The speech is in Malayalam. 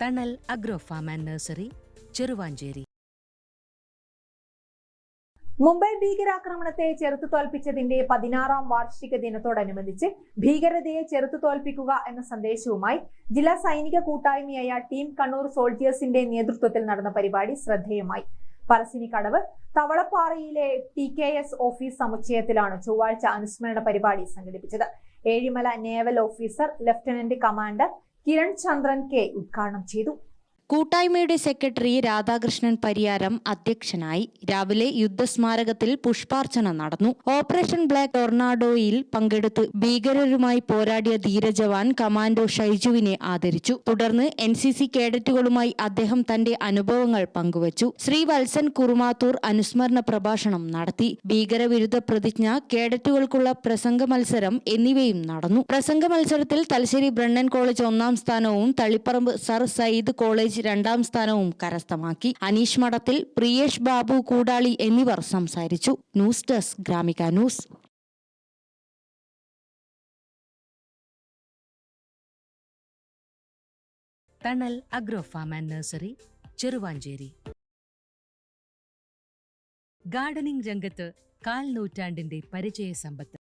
Thanal agro farm and nursery Cheruvanchery Mumbai ഭീകരാക്രമണത്തെ ചെറുത്തു തോൽപ്പിച്ചതിന്റെ പതിനാറാം വാർഷിക ദിനത്തോടനുബന്ധിച്ച് ഭീകരതയെ ചെറുത്തു തോൽപ്പിക്കുക എന്ന സന്ദേശവുമായി ജില്ലാ സൈനിക കൂട്ടായ്മയായ ടീം കണ്ണൂർ സോൾജിയേഴ്സിന്റെ നേതൃത്വത്തിൽ നടന്ന പരിപാടി ശ്രദ്ധേയമായി. പറശ്ശിനിക്കടവ് തവളപ്പാറയിലെ ടി കെ എസ് ഓഫീസ് സമുച്ചയത്തിലാണ് ചൊവ്വാഴ്ച അനുസ്മരണ പരിപാടി സംഘടിപ്പിച്ചത്. Ezhimala naval officer lieutenant commander Kiran Chandran K ഉദ്ഘാടനം ചെയ്തു. കൂട്ടായ്മയുടെ സെക്രട്ടറി രാധാകൃഷ്ണൻ പരിയാരം അധ്യക്ഷനായി രാവിലെ യുദ്ധസ്മാരകത്തിൽ പുഷ്പാർച്ചന നടന്നു. ഓപ്പറേഷൻ ബ്ലാക്ക് ടൊർണാഡോയിൽ പങ്കെടുത്ത് ഭീകരരുമായി പോരാടിയ ധീരജവാൻ കമാൻഡോ ഷൈജുവിനെ ആദരിച്ചു. തുടർന്ന് എൻ സി സി കേഡറ്റുകളുമായി അദ്ദേഹം തന്റെ അനുഭവങ്ങൾ പങ്കുവച്ചു. ശ്രീ വത്സൻ കുറുമാത്തൂർ അനുസ്മരണ പ്രഭാഷണം നടത്തി. ഭീകരവിരുദ്ധ പ്രതിജ്ഞ കേഡറ്റുകൾക്കുള്ള പ്രസംഗ മത്സരം എന്നിവയും നടന്നു. പ്രസംഗ മത്സരത്തിൽ തലശ്ശേരി ബ്രണ്ണൻ കോളേജ് ഒന്നാം സ്ഥാനവും തളിപ്പറമ്പ് സർ സയ്യിദ് കോളേജ് രണ്ടാം സ്ഥാനവും കരസ്ഥമാക്കി. അനീഷ് മഠത്തിൽ പ്രിയേഷ് ബാബു കൂടാളി എന്നിവർ സംസാരിച്ചു. News desk Gramika news. Thanal agro farm and nursery Cheruvanchery. Gardening രംഗത്ത് കാൽ നൂറ്റാണ്ടിന്റെ പരിചയ സമ്പത്ത്.